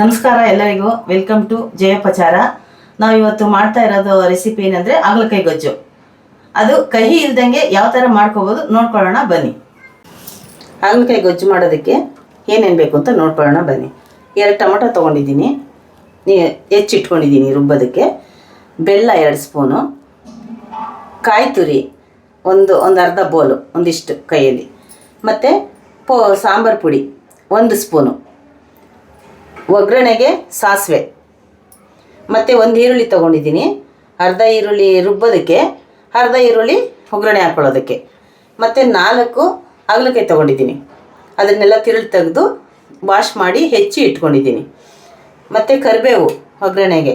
ನಮಸ್ಕಾರ ಎಲ್ಲರಿಗೂ. Welcome to ಜಯಪಚಾರ ನಾವು ಇವತ್ತು ಮಾಡ್ತಾ ಇರೋದು ರೆಸಿಪಿ ಏನಂದ್ರೆ ಹಾಗಲಕಾಯಿ ಗೊಜ್ಜು. ಅದು ಕಹಿ ಇಲ್ದಂಗೆ ಯಾವ ಥರ ಮಾಡ್ಕೋಬೋದು ನೋಡ್ಕೊಳ್ಳೋಣ, ಬನ್ನಿ. ಹಾಗಲಕಾಯಿ ಗೊಜ್ಜು ಮಾಡೋದಕ್ಕೆ ಏನೇನು ಬೇಕು ಅಂತ ನೋಡ್ಕೊಳ್ಳೋಣ, ಬನ್ನಿ. ಎರಡು ಟೊಮೊಟೊ ತೊಗೊಂಡಿದ್ದೀನಿ. ನೀ ಹೆಚ್ಚಿಟ್ಕೊಂಡಿದ್ದೀನಿ ರುಬ್ಬೋದಕ್ಕೆ. ಬೆಲ್ಲ ಎರಡು ಸ್ಪೂನು. ಕಾಯಿ ತುರಿ ಒಂದು ಒಂದು ಅರ್ಧ ಬೋಲು ಒಂದಿಷ್ಟು ಕೈಯಲ್ಲಿ. ಮತ್ತು ಪೋ, ಸಾಂಬಾರು ಪುಡಿ ಒಂದು ಸ್ಪೂನು. ಒಗ್ಗರಣೆಗೆ ಸಾಸಿವೆ. ಮತ್ತು ಒಂದು ಈರುಳ್ಳಿ ತೊಗೊಂಡಿದ್ದೀನಿ. ಅರ್ಧ ಈರುಳ್ಳಿ ರುಬ್ಬೋದಕ್ಕೆ, ಅರ್ಧ ಈರುಳ್ಳಿ ಒಗ್ಗರಣೆ ಹಾಕ್ಕೊಳ್ಳೋದಕ್ಕೆ ಮತ್ತು ನಾಲ್ಕು ಹಾಗಲಕಾಯಿ ತೊಗೊಂಡಿದ್ದೀನಿ. ಅದನ್ನೆಲ್ಲ ತಿರುಳು ತೆಗೆದು ವಾಶ್ ಮಾಡಿ ಹೆಚ್ಚಿ ಇಟ್ಕೊಂಡಿದ್ದೀನಿ. ಮತ್ತು ಕರಿಬೇವು ಒಗ್ಗರಣೆಗೆ.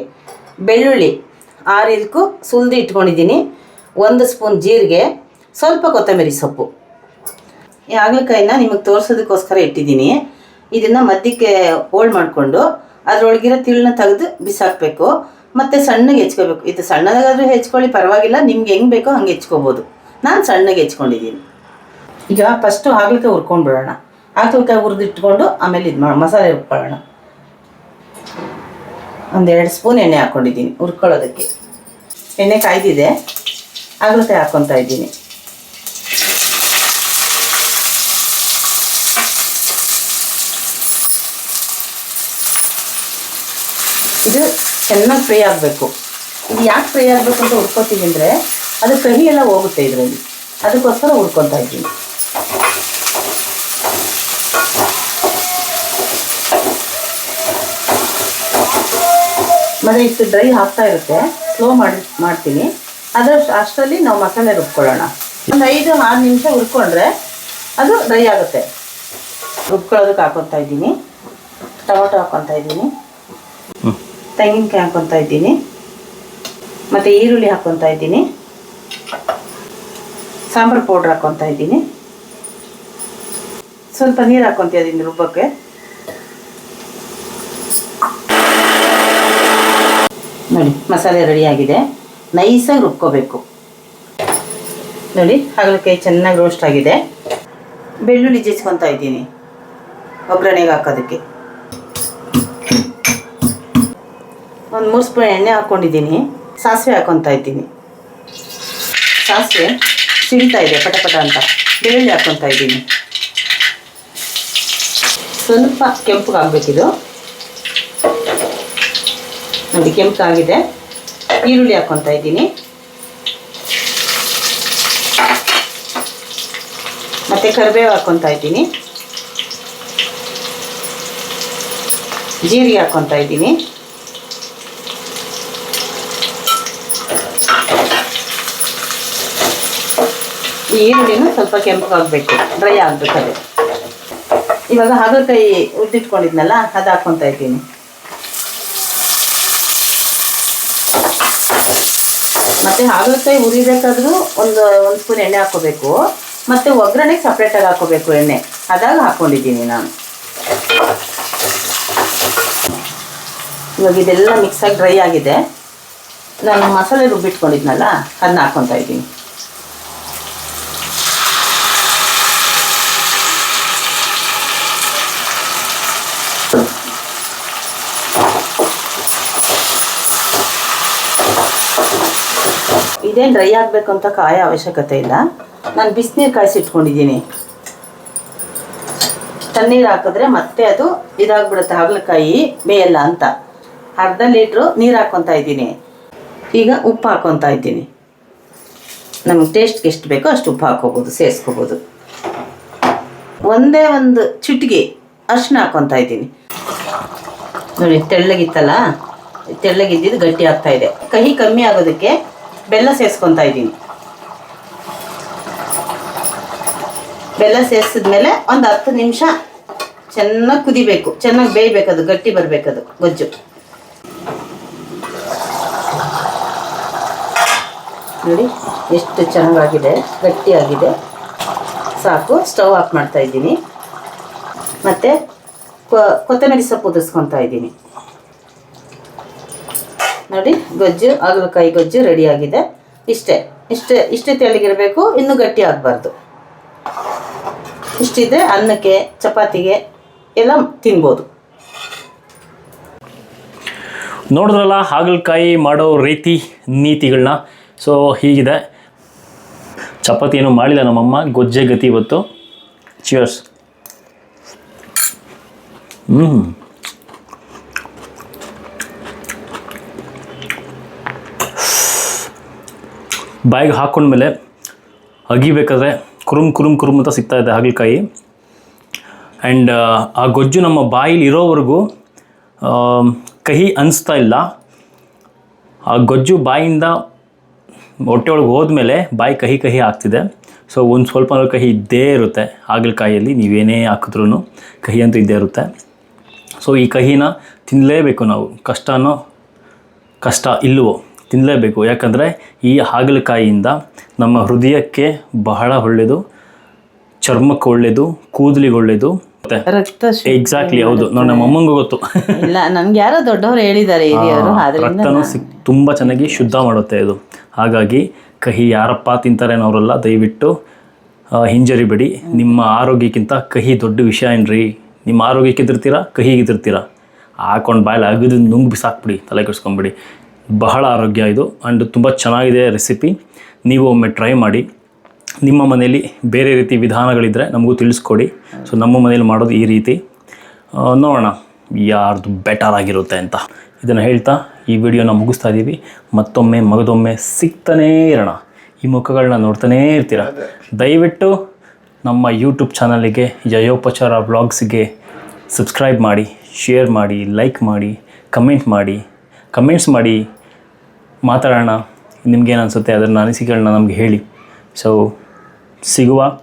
ಬೆಳ್ಳುಳ್ಳಿ ಆರು ಇದಕ್ಕೂ ಸುಲಿದು ಇಟ್ಕೊಂಡಿದ್ದೀನಿ. ಒಂದು ಸ್ಪೂನ್ ಜೀರಿಗೆ, ಸ್ವಲ್ಪ ಕೊತ್ತಂಬರಿ ಸೊಪ್ಪು. ಈ ಹಾಗಲಕಾಯಿನ ನಿಮಗೆ ತೋರಿಸೋದಕ್ಕೋಸ್ಕರ ಇಟ್ಟಿದ್ದೀನಿ. ಇದನ್ನು ಮಧ್ಯಕ್ಕೆ ಹೋಲ್ಡ್ ಮಾಡಿಕೊಂಡು ಅದರೊಳಗಿರೋ ತಿಳನ್ನ ತೆಗೆದು ಬಿಸಾಕಬೇಕು. ಮತ್ತು ಸಣ್ಣಗೆ ಹೆಚ್ಕೋಬೇಕು. ಇದು ಸಣ್ಣದಾಗಾದರೂ ಹೆಚ್ಕೊಳ್ಳಿ, ಪರವಾಗಿಲ್ಲ. ನಿಮ್ಗೆ ಹೆಂಗೆ ಬೇಕೋ ಹಂಗೆ ಹೆಚ್ಕೋಬೋದು. ನಾನು ಸಣ್ಣಗೆ ಹೆಚ್ಕೊಂಡಿದ್ದೀನಿ. ಈಗ ಫಸ್ಟು ಹಾಗಲಕಾಯಿ ಹುರ್ಕೊಂಡ್ಬಿಡೋಣ ಹಾಗಲಕಾಯಿ ಹುರಿದಿಟ್ಕೊಂಡು ಆಮೇಲೆ ಇದು ಮಸಾಲೆ ಹುರ್ಕೊಳ್ಳೋಣ. ಒಂದೆರಡು ಸ್ಪೂನ್ ಎಣ್ಣೆ ಹಾಕ್ಕೊಂಡಿದ್ದೀನಿ ಹುರ್ಕೊಳ್ಳೋದಕ್ಕೆ. ಎಣ್ಣೆ ಕಾಯ್ದಿದೆ. ಹಾಗಲಕಾಯಿ ಹಾಕ್ಕೊತಾ ಇದ್ದೀನಿ ಇದು ಚೆನ್ನಾಗಿ ಫ್ರೈ ಆಗಬೇಕು. ಇದು ಯಾಕೆ ಫ್ರೈ ಆಗಬೇಕು ಅಂತ ಹುರ್ಕೋತೀವಿ ಅಂದರೆ, ಅದು ಕಹಿ ಎಲ್ಲ ಹೋಗುತ್ತೆ ಇದರಲ್ಲಿ. ಅದಕ್ಕೋಸ್ಕರ ಹುರ್ಕೊತಾ ಇದ್ದೀನಿ. ಮತ್ತು ಇಷ್ಟು ಡ್ರೈ ಆಗ್ತಾ ಇರುತ್ತೆ. ಸ್ಲೋ ಮಾಡಿ, ಮಾಡ್ತೀನಿ. ಅದರ ಅಷ್ಟರಲ್ಲಿ ನಾವು ಮಸಾಲೆ ರುಬ್ಕೊಳ್ಳೋಣ. ಒಂದು ಐದು, ಆರು ನಿಮಿಷ ಹುರ್ಕೊಂಡ್ರೆ ಅದು ಡ್ರೈ ಆಗುತ್ತೆ. ರುಬ್ಕೊಳ್ಳೋದಕ್ಕೆ ಹಾಕೊತಾ ಇದ್ದೀನಿ. ಟೊಮೊಟೊ ಹಾಕೊತಾ ಇದ್ದೀನಿ. ತೆಂಗಿನಕಾಯಿ ಹಾಕ್ಕೊತಾ ಇದ್ದೀನಿ. ಮತ್ತು ಈರುಳ್ಳಿ ಹಾಕ್ಕೊತಾ ಇದ್ದೀನಿ. ಸಾಂಬಾರು ಪೌಡ್ರ್ ಹಾಕ್ಕೊತಾ ಇದ್ದೀನಿ. ಸ್ವಲ್ಪ ನೀರು ಹಾಕ್ಕೊತಾ ಇದ್ದೀನಿ ರುಬ್ಬಕ್ಕೆ ನೋಡಿ, ಮಸಾಲೆ ರೆಡಿಯಾಗಿದೆ ನೈಸಾಗಿ ರುಬ್ಕೋಬೇಕು. ನೋಡಿ ಹಾಗಲಕಾಯಿ ಚೆನ್ನಾಗಿ ರೋಸ್ಟ್ ಆಗಿದೆ. ಬೆಳ್ಳುಳ್ಳಿ ಜಜ್ಕೊತಾ ಇದ್ದೀನಿ. ಒಗ್ಗರಣೆಗೆ ಹಾಕೋದಕ್ಕೆ. ಒಂದು ಮೂರು ಸ್ಪೂನ್ ಎಣ್ಣೆ ಹಾಕ್ಕೊಂಡಿದ್ದೀನಿ ಸಾಸಿವೆ ಹಾಕ್ಕೊತಾ ಇದ್ದೀನಿ. ಸಾಸಿವೆ ಸಿಗ್ತಾ ಇದೆ ಪಟ ಪಟ ಅಂತ. ಬೆಳ್ಳುಳ್ಳಿ ಹಾಕ್ಕೊತಾ ಇದ್ದೀನಿ. ಸ್ವಲ್ಪ ಕೆಂಪಗಾಗಬೇಕಿದು. ನೋಡಿ ಕೆಂಪಾಗಿದೆ. ಈರುಳ್ಳಿ ಹಾಕ್ಕೊತಾ ಇದ್ದೀನಿ. ಮತ್ತು ಕರಿಬೇವು ಹಾಕ್ಕೊತಾ ಇದ್ದೀನಿ. ಜೀರಿಗೆ ಹಾಕ್ಕೊತಾ ಇದ್ದೀನಿ. ಈರುಳ್ಳಿನೂ ಸ್ವಲ್ಪ ಕೆಂಪಗಾಗಬೇಕು ಡ್ರೈ ಆಗಬೇಕು ಅದು ಇವಾಗ ಹಾಗಲಕಾಯಿ ಉದ್ದಿಟ್ಕೊಂಡಿದ್ನಲ್ಲ, ಅದು ಹಾಕ್ಕೊತಾ ಇದ್ದೀನಿ. ಮತ್ತು ಹಾಗಲಕಾಯಿ ಉರಿಬೇಕಾದ್ರೂ ಒಂದು ಒಂದು ಸ್ಪೂನ್ ಎಣ್ಣೆ ಹಾಕ್ಕೋಬೇಕು. ಮತ್ತು ಒಗ್ಗರಣೆಗೆ ಸಪ್ರೇಟಾಗಿ ಹಾಕ್ಕೋಬೇಕು ಎಣ್ಣೆ. ಅದಾಗ ಹಾಕ್ಕೊಂಡಿದ್ದೀನಿ ನಾನು. ಇವಾಗ ಇದೆಲ್ಲ ಮಿಕ್ಸಾಗಿ ಡ್ರೈ ಆಗಿದೆ. ನಾನು ಮಸಾಲೆ ರುಬ್ಬಿಟ್ಕೊಂಡಿದ್ನಲ್ಲ ಅದನ್ನ ಹಾಕ್ಕೊತಾ ಇದ್ದೀನಿ. ಇದೇನು ಡ್ರೈ ಆಗಬೇಕು ಅಂತ ಕಾಯ ಅವಶ್ಯಕತೆ ಇಲ್ಲ. ನಾನು ಬಿಸಿನೀರು ಕಾಯಿಸಿಟ್ಕೊಂಡಿದ್ದೀನಿ. ತಣ್ಣೀರು ಹಾಕಿದ್ರೆ ಮತ್ತೆ ಅದು ಇದಾಗ್ಬಿಡುತ್ತೆ ಹಾಗಲಕಾಯಿ ಬೇಯಲ್ಲ ಅಂತ. ಅರ್ಧ ಲೀಟ್ರು ನೀರು ಹಾಕ್ಕೊತಾ ಇದ್ದೀನಿ. ಈಗ ಉಪ್ಪು ಹಾಕ್ಕೊತಾ ಇದ್ದೀನಿ. ನಮಗೆ ಟೇಸ್ಟ್ಗೆ ಎಷ್ಟು ಬೇಕೋ ಅಷ್ಟು ಉಪ್ಪು ಹಾಕೋಬೋದು ಸೇರಿಸ್ಕೋಬೋದು ಒಂದೇ ಒಂದು ಚಿಟಿಕೆ ಅರ್ಶಿನ ಹಾಕ್ಕೊತಾ ಇದ್ದೀನಿ. ನೋಡಿ, ತೆಳ್ಳಗಿತ್ತಲ್ಲ? ತೆಳ್ಳಗಿದ್ದಿದ್ದು ಗಟ್ಟಿ ಆಗ್ತಾ ಇದೆ. ಕಹಿ ಕಮ್ಮಿ ಆಗೋದಕ್ಕೆ ಬೆಲ್ಲ ಸೇರಿಸ್ಕೊತಾ ಇದ್ದೀನಿ. ಬೆಲ್ಲ ಸೇರಿಸಿದ್ಮೇಲೆ ಒಂದು ಹತ್ತು ನಿಮಿಷ ಚೆನ್ನಾಗಿ ಕುದಿಬೇಕು. ಚೆನ್ನಾಗಿ ಬೇಯಬೇಕದು ಗಟ್ಟಿ ಬರಬೇಕದು ಗೊಜ್ಜು. ನೋಡಿ, ಎಷ್ಟು ಚೆನ್ನಾಗಿದೆ ಗಟ್ಟಿಯಾಗಿದೆ. ಸಾಕು, ಸ್ಟವ್ ಆಫ್ ಮಾಡ್ತಾ ಇದ್ದೀನಿ. ಮತ್ತು ಕೊತ್ತಂಬರಿ ಸೊಪ್ಪು ಉದಿಸ್ಕೊತಾ ಇದ್ದೀನಿ. ನೋಡಿ, ಗೊಜ್ಜು ಹಾಗಲಕಾಯಿ ಗೊಜ್ಜು ರೆಡಿಯಾಗಿದೆ. ಇಷ್ಟೇ ಇಷ್ಟೇ ಇಷ್ಟೇ ತೆಳ್ಳಗಿರಬೇಕು, ಇನ್ನೂ ಗಟ್ಟಿ ಆಗಬಾರ್ದು. ಇಷ್ಟಿದ್ರೆ ಅನ್ನಕ್ಕೆ, ಚಪಾತಿಗೆ ಎಲ್ಲ ತಿನ್ಬೋದು. ನೋಡಿದ್ರಲ್ಲ, ಹಾಗಲಕಾಯಿ ಮಾಡೋ ರೀತಿ ನೀತಿಗಳನ್ನ ಸೊ ಹೀಗಿದೆ. ಚಪಾತಿ ಏನು ಮಾಡಿಲ್ಲ ನಮ್ಮಮ್ಮ, ಗೊಜ್ಜೆ ಗತಿ ಇವತ್ತು. ಚಿಯರ್ಸ್ ಹ್ಞೂ ಬಾಯಿಗೆ ಹಾಕ್ಕೊಂಡ್ಮೇಲೆ ಅಗಿಬೇಕಾದ್ರೆ ಕುರುಮ್ ಕುರುಮ್ ಕುರುಮ್ ಅಂತ ಸಿಗ್ತಾ ಇದೆ ಹಾಗಲಕಾಯಿ. ಆ್ಯಂಡ್ ಆ ಗೊಜ್ಜು ನಮ್ಮ ಬಾಯಿಲಿ ಇರೋವರೆಗೂ ಕಹಿ ಅನಿಸ್ತಾ ಇಲ್ಲ. ಆ ಗೊಜ್ಜು ಬಾಯಿಂದ ಹೊಟ್ಟೆ ಒಳಗೆ ಹೋದ್ಮೇಲೆ ಬಾಯಿ ಕಹಿ ಕಹಿ ಆಗ್ತಿದೆ. ಸೊ ಒಂದು ಸ್ವಲ್ಪ ಕಹಿ ಇದ್ದೇ ಇರುತ್ತೆ ಹಾಗಲಕಾಯಿಯಲ್ಲಿ, ನೀವೇನೇ ಹಾಕಿದ್ರೂ ಕಹಿ ಅಂತೂ ಇದ್ದೇ ಇರುತ್ತೆ. ಸೊ ಈ ಕಹಿನ ತಿನ್ನಲೇಬೇಕು ನಾವು. ಕಷ್ಟನೋ ಕಷ್ಟ ಇಲ್ಲವೋ ತಿನ್ನಲೇಬೇಕು ಯಾಕಂದರೆ ಈ ಹಾಗಲಕಾಯಿಯಿಂದ ನಮ್ಮ ಹೃದಯಕ್ಕೆ ಬಹಳ ಒಳ್ಳೆಯದು ಚರ್ಮಕ್ಕೆ ಒಳ್ಳೆಯದು ಕೂದಲಿಗೆ ಒಳ್ಳೆಯದು. ರಕ್ತ ಎಕ್ಸಾಕ್ಟ್ಲಿ ಹೌದು. ನೋಡಿ ನಮ್ಮ ಅಮ್ಮಂಗೂ ಗೊತ್ತು. ಇಲ್ಲ ನಮ್ಗೆ ಯಾರೋ ದೊಡ್ಡವರು ಹೇಳಿದ್ದಾರೆ ಹಿರಿಯರು ರಕ್ತನೂ ಸಿಕ್ ತುಂಬ ಚೆನ್ನಾಗಿ ಶುದ್ಧ ಮಾಡುತ್ತೆ ಇದು. ಹಾಗಾಗಿ ಕಹಿ ಯಾರಪ್ಪ ತಿಂತಾರೆ ಅವರೆಲ್ಲ ದಯವಿಟ್ಟು ಹಿಂಜರಿಬೇಡಿ. ನಿಮ್ಮ ಆರೋಗ್ಯಕ್ಕಿಂತ ಕಹಿ ದೊಡ್ಡ ವಿಷಯ ಏನ್ರಿ? ನಿಮ್ಮ ಆರೋಗ್ಯಕ್ಕೆ ಇದಿರ್ತೀರಾ ಕಹಿಗೆ ಇದಿರ್ತೀರಾ ಹಾಕೊಂಡು ಬಾಯಲ್ಲಿ ಅಗದು ನುಂಗ್ ಬಿಸಾಕ್ಬಿಡಿ ತಲೆ ಕೆಡಿಸ್ಕೊಂಬಿಡಿ. ಬಹಳ ಆರೋಗ್ಯ ಇದು ಆ್ಯಂಡ್ ತುಂಬ ಚೆನ್ನಾಗಿದೆ ರೆಸಿಪಿ ನೀವು ಒಮ್ಮೆ ಟ್ರೈ ಮಾಡಿ. ನಿಮ್ಮ ಮನೆಯಲ್ಲಿ ಬೇರೆ ರೀತಿ ವಿಧಾನಗಳಿದ್ದರೆ ನಮಗೂ ತಿಳಿಸ್ಕೊಡಿ. ಸೊ ನಮ್ಮ ಮನೇಲಿ ಮಾಡೋದು ಈ ರೀತಿ. ನೋಡೋಣ ಯಾರ್ದು ಬೆಟರ್ ಆಗಿರುತ್ತೆ ಅಂತ. ಇದನ್ನು ಹೇಳ್ತಾ ಈ ವಿಡಿಯೋನ ಮುಗಿಸ್ತಾ ಇದ್ದೀವಿ ಮತ್ತೊಮ್ಮೆ ಮಗದೊಮ್ಮೆ ಸಿಗ್ತಾನೇ ಇರೋಣ. ಈ ಮುಖಗಳನ್ನ ನೋಡ್ತಾನೇ ಇರ್ತೀರ. ದಯವಿಟ್ಟು ನಮ್ಮ ಯೂಟ್ಯೂಬ್ ಚಾನಲಿಗೆ ಜಯೋಪಚಾರ ವ್ಲಾಗ್ಸ್ಗೆ ಸಬ್ಸ್ಕ್ರೈಬ್ ಮಾಡಿ ಶೇರ್ ಮಾಡಿ ಲೈಕ್ ಮಾಡಿ ಕಮೆಂಟ್ ಮಾಡಿ. ಕಮೆಂಟ್ಸ್ ಮಾಡಿ. ಮಾತಾಡೋಣ ನಿಮ್ಗೇನು ಅನಿಸುತ್ತೆ ಅದನ್ನು ಅನಿಸಿಕೆಗಳನ್ನ ನಮಗೆ ಹೇಳಿ. ಸೊ ಸಿಗುವ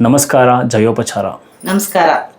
ನಮಸ್ಕಾರ ಜಯೋಪಚಾರ. ನಮಸ್ಕಾರ.